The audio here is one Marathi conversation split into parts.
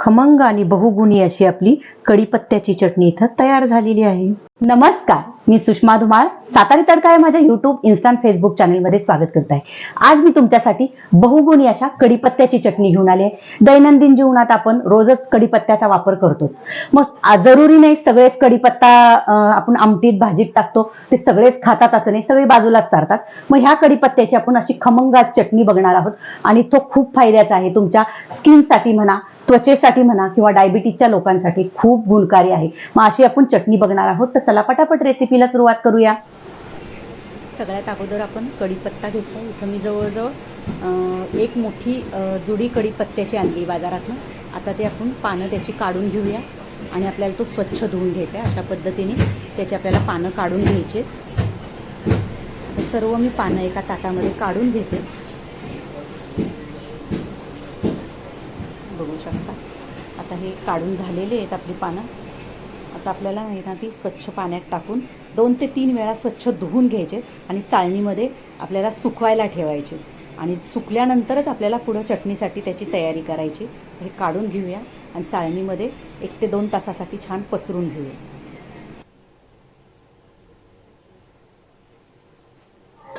खमंग आणि बहुगुणी अशी आपली कढीपत्त्याची चटणी इथं तयार झालेली आहे. नमस्कार मी सुषमा धुमाळ सातारी तडका या माझ्या युट्यूब इन्स्टा फेसबुक चॅनलमध्ये स्वागत करत आहे आज मी तुमच्यासाठी बहुगुणी अशा कढीपत्त्याची चटणी घेऊन आली आहे. दैनंदिन जीवनात आपण रोजच कढीपत्त्याचा वापर करतोच. मग जरुरी नाही सगळेच कढीपत्ता आपण आमटीत भाजीत टाकतो ते सगळेच खातात असं नाही सगळे बाजूलाच सारतात. मग ह्या कढीपत्त्याची आपण अशी खमंगात चटणी बघणार आहोत आणि तो खूप फायद्याचा आहे. तुमच्या स्किनसाठी म्हणा त्वचेसाठी म्हणा किंवा डायबिटीजच्या लोकांसाठी खूप गुणकारी आहे. मग अशी आपण चटणी बघणार आहोत. तर चला पटापट रेसिपीला सुरुवात करूया. सगळ्यात अगोदर आपण कढीपत्ता घेतला. इथं मी जवळजवळ एक मोठी जुडी कढीपत्त्याची आणली बाजारातनं. आता ते आपण पानं त्याची काढून घेऊया आणि आपल्याला तो स्वच्छ धुवून घ्यायचा आहे. अशा पद्धतीने त्याची आपल्याला पानं काढून घ्यायचे सर्व मी पानं एका ताटामध्ये काढून घेते बघू शकता आता हे काढून झालेले आहेत आपली पानं. आता आपल्याला आहे ना ती स्वच्छ पाण्यात टाकून दोन ते तीन वेळा स्वच्छ धुवून घ्यायचे आणि चाळणीमध्ये आपल्याला सुकवायला ठेवायचे. आणि सुकल्यानंतरच आपल्याला पुढं चटणीसाठी त्याची तयारी करायची. हे काढून घेऊया आणि चाळणीमध्ये एक ते दोन तासासाठी छान पसरून घेऊया.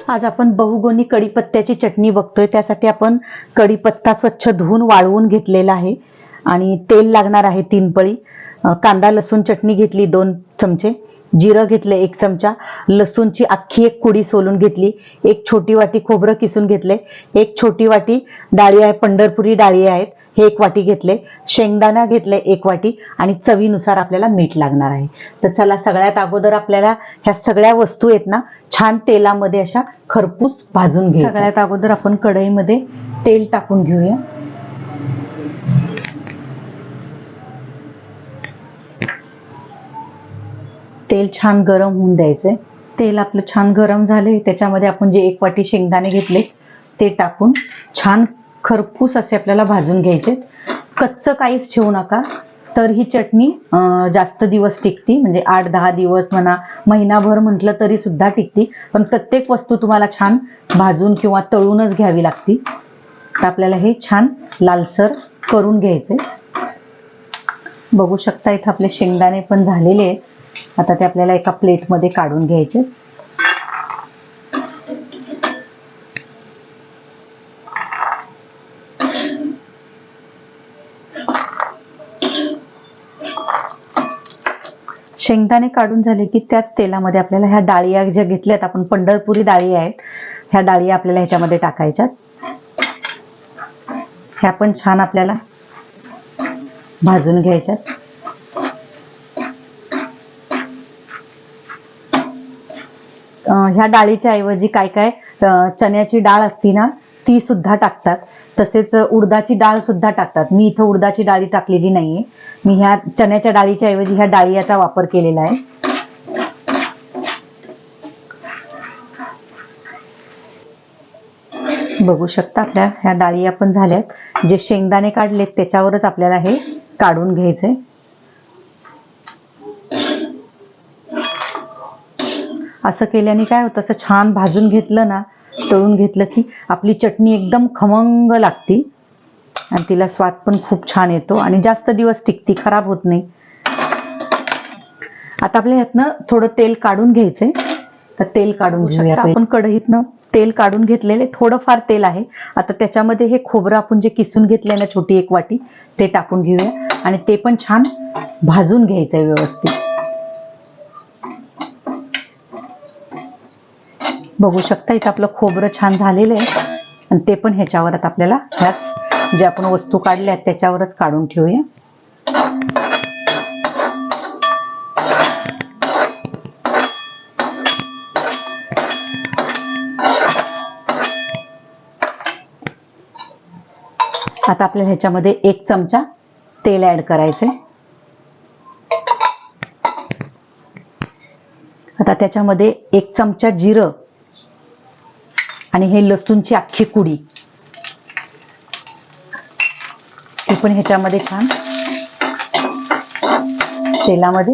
आज आपण बहुगुणी कढीपत्त्याची चटणी बघतोय. त्यासाठी आपण कढीपत्ता स्वच्छ धुवून वाळवून घेतलेला आहे. आणि तेल लागणार आहे तीन पळी. कांदा लसूण चटणी घेतली दोन चमचे. जिरं घेतले एक चमचा. लसूणची अख्खी एक कुडी सोलून घेतली. एक छोटी वाटी खोबरं किसून घेतले. एक छोटी वाटी डाळी आहे पंढरपुरी डाळी आहेत हे एक वाटी घेतले. शेंगदाणा घेतले एक वाटी. आणि चवीनुसार आपल्याला मीठ लागणार आहे. तर चला सगळ्यात अगोदर आपल्याला ह्या सगळ्या वस्तू आहेत ना छान तेलामध्ये अशा खरपूस भाजून घ्या सगळ्यात अगोदर आपण कढईमध्ये तेल टाकून घेऊया. तेल छान गरम होऊन द्यायचंय. तेल आपलं छान गरम झाले त्याच्यामध्ये आपण जे एक वाटी शेंगदाणे घेतले ते टाकून छान खरपूस असे आपल्याला भाजून घ्यायचे. कच्चं काहीच ठेवू नका. तर ही चटणी जास्त दिवस टिकती. म्हणजे आठ दहा दिवस म्हणा महिनाभर म्हटलं तरी सुद्धा टिकती. पण प्रत्येक वस्तू तुम्हाला छान भाजून किंवा तळूनच घ्यावी लागती. तर आपल्याला हे छान लालसर करून घ्यायचे बघू शकता इथं आपले शेंगदाणे पण झालेले आहेत. आता ते आपल्याला एका प्लेटमध्ये काढून घ्यायचे. शेंगदाणे काढून झाले की त्याच तेलामध्ये आपल्याला ह्या डाळिया ज्या घेतल्यात आपण पंढरपुरी डाळी आहेत ह्या डाळी आपल्याला ह्याच्यामध्ये टाकायच्यात. ह्या पण छान आपल्याला भाजून घ्यायच्यात. ह्या डाळीच्या ऐवजी काय काय चण्याची डाळ असती ना ती सुद्धा टाकतात. तसेच उडदाची डाळ सुद्धा टाकतात. मी इथं उडदाची डाळी टाकलेली नाहीये. मी ह्या चण्याच्या डाळीच्या ऐवजी ह्या डाळियाचा वापर केलेला आहे. बघू शकता आपल्या ह्या डाळी आपण झाल्यात. जे शेंगदाणे काढलेत त्याच्यावरच आपल्याला हे काढून घ्यायचंय असं केल्याने काय होतं? असं छान भाजून घेतलं ना तळून घेतलं की आपली चटणी एकदम खमंग लागती. आणि तिला स्वाद पण खूप छान येतो आणि जास्त दिवस टिकती खराब होत नाही. आता आपल्या ह्यातनं थोडं तेल काढून घ्यायचंय तर तेल काढून घेऊया आपण कढईतनं तेल काढून घेतलेले. थोडंफार तेल आहे. आता त्याच्यामध्ये हे खोबरं आपण जे किसून घेतलंय ना छोटी एक वाटी ते टाकून घेऊया. आणि ते पण छान भाजून घ्यायचंय व्यवस्थित. बघू शकता इथं आपलं खोबरं छान झालेलं आहे. आणि ते पण ह्याच्यावर आता आपल्याला ह्याच जे आपण वस्तू काढल्या आहेत त्याच्यावरच काढून ठेवूया. आता आपल्याला ह्याच्यामध्ये एक चमचा तेल ऍड करायचंय. आता त्याच्यामध्ये एक चमचा जिरं आणि हे लसूणची अख्खी कुडी. ती पण ह्याच्यामध्ये छान. तेलामध्ये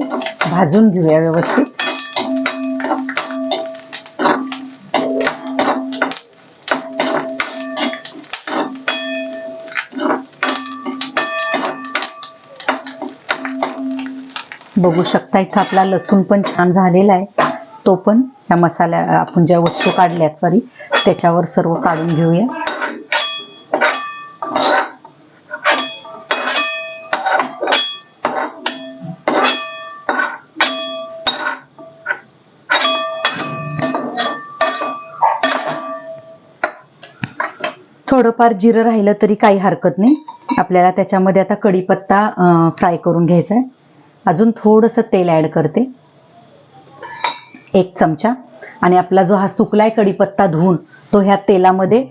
भाजून घेऊया व्यवस्थित. बघू शकता इथं आपला लसूण पण छान झालेला आहे. तो पण या मसाल्या आपण ज्या वस्तू काढल्या सॉरी त्याच्यावर सर्व काढून घेऊया. थोडंफार जिरं राहिलं तरी काही हरकत नाही. आपल्याला त्याच्यामध्ये आता कढीपत्ता फ्राय करून घ्यायचा आहे. अजून थोडंसं तेल ॲड करते. एक चमचा. आणि आपला जो हा सुकलाय कढीपत्ता धुवून तो ह्या तेलामध्ये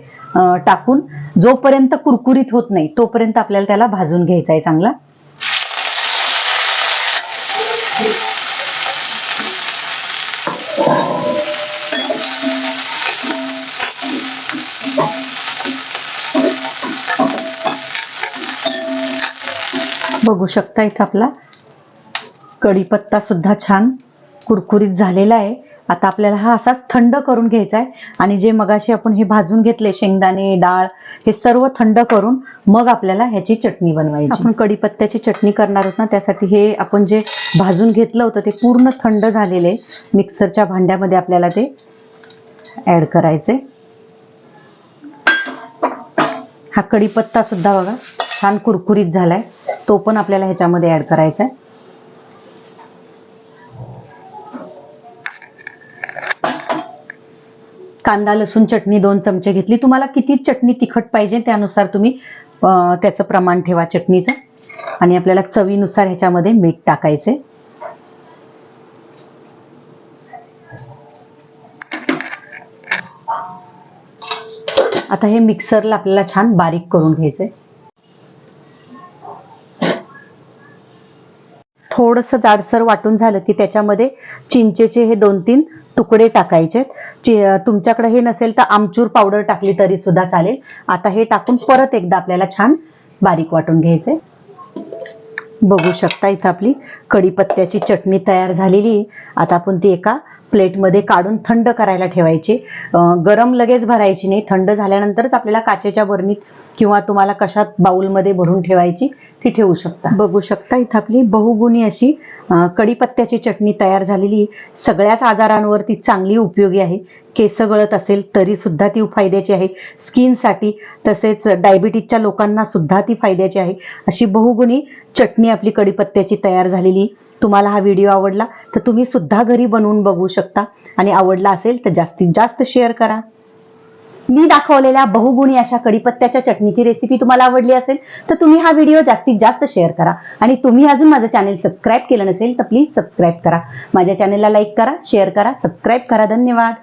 टाकून जोपर्यंत कुरकुरीत होत नाही तोपर्यंत आपल्याला त्याला भाजून घ्यायचा आहे चांगला. बघू शकता इथं आपला कढीपत्ता सुद्धा छान कुरकुरीत झालेला आहे. आता आपल्याला हा असाच थंड करून घ्यायचा आहे आणि जे मगाशी आपण हे भाजून घेतले शेंगदाणे डाळ हे सर्व थंड करून मग आपल्याला ह्याची चटणी बनवायची. आपण कढीपत्त्याची चटणी करणार आहोत ना त्यासाठी हे आपण जे भाजून घेतलं होतं ते पूर्ण थंड झालेले मिक्सरच्या भांड्यामध्ये आपल्याला ते ऍड करायचे हा कढीपत्ता सुद्धा बघा छान कुरकुरीत झालाय. तो पण आपल्याला ह्याच्यामध्ये ऍड करायचा आहे कांदा लसूण चटणी दोन चमचे घेतली. तुम्हाला किती चटणी तिखट पाहिजे त्यानुसार तुम्ही त्याचं प्रमाण ठेवा चटणीचं. आणि आपल्याला चवीनुसार ह्याच्यामध्ये मीठ टाकायचे आता हे मिक्सरला आपल्याला छान बारीक करून घ्यायचंय. थोडंसं जाडसर वाटून झालं की त्याच्यामध्ये चिंचेचे हे दोन तीन तुकडे टाकायचे तुमच्याकडे हे नसेल तर आमचूर पावडर टाकली तरी सुद्धा चालेल. आता हे टाकून परत एकदा आपल्याला छान बारीक वाटून घ्यायचे बघू शकता इथं आपली कढीपत्त्याची चटणी तयार झालेली आता आपण ती एका प्लेटमध्ये काढून थंड करायला ठेवायची. गरम लगेच भरायची नाही. थंड झाल्यानंतरच आपल्याला काचेच्या बरणीत किंवा तुम्हाला कशात बाउलमध्ये भरून ठेवायची ती ठेवू शकता. बघू शकता इथं आपली बहुगुणी अशी कढीपत्त्याची चटणी तयार झालेली सगळ्याच आजारांवर ती चांगली उपयोगी आहे. केस गळत असेल तरी सुद्धा ती फायद्याची आहे. स्किनसाठी तसेच डायबिटीजच्या लोकांना सुद्धा ती फायद्याची आहे. अशी बहुगुणी चटणी आपली कढीपत्त्याची तयार झालेली. तुम्हाला हा व्हिडिओ आवडला तर तुम्ही सुद्धा घरी बनवून बघू शकता. आणि आवडला असेल तर जास्तीत जास्त शेअर करा. मी दाखवलेल्या बहुगुणी अशा कडीपत्त्याच्या चटणीची रेसिपी तुम्हाला आवडली असेल तर तुम्ही हा व्हिडिओ जास्तीत जास्त शेअर करा. आणि तुम्ही अजून माझं चॅनल सबस्क्राईब केलं नसेल तर प्लीज सबस्क्राईब करा. माझ्या चॅनलला लाईक करा शेअर करा सबस्क्राईब करा. धन्यवाद.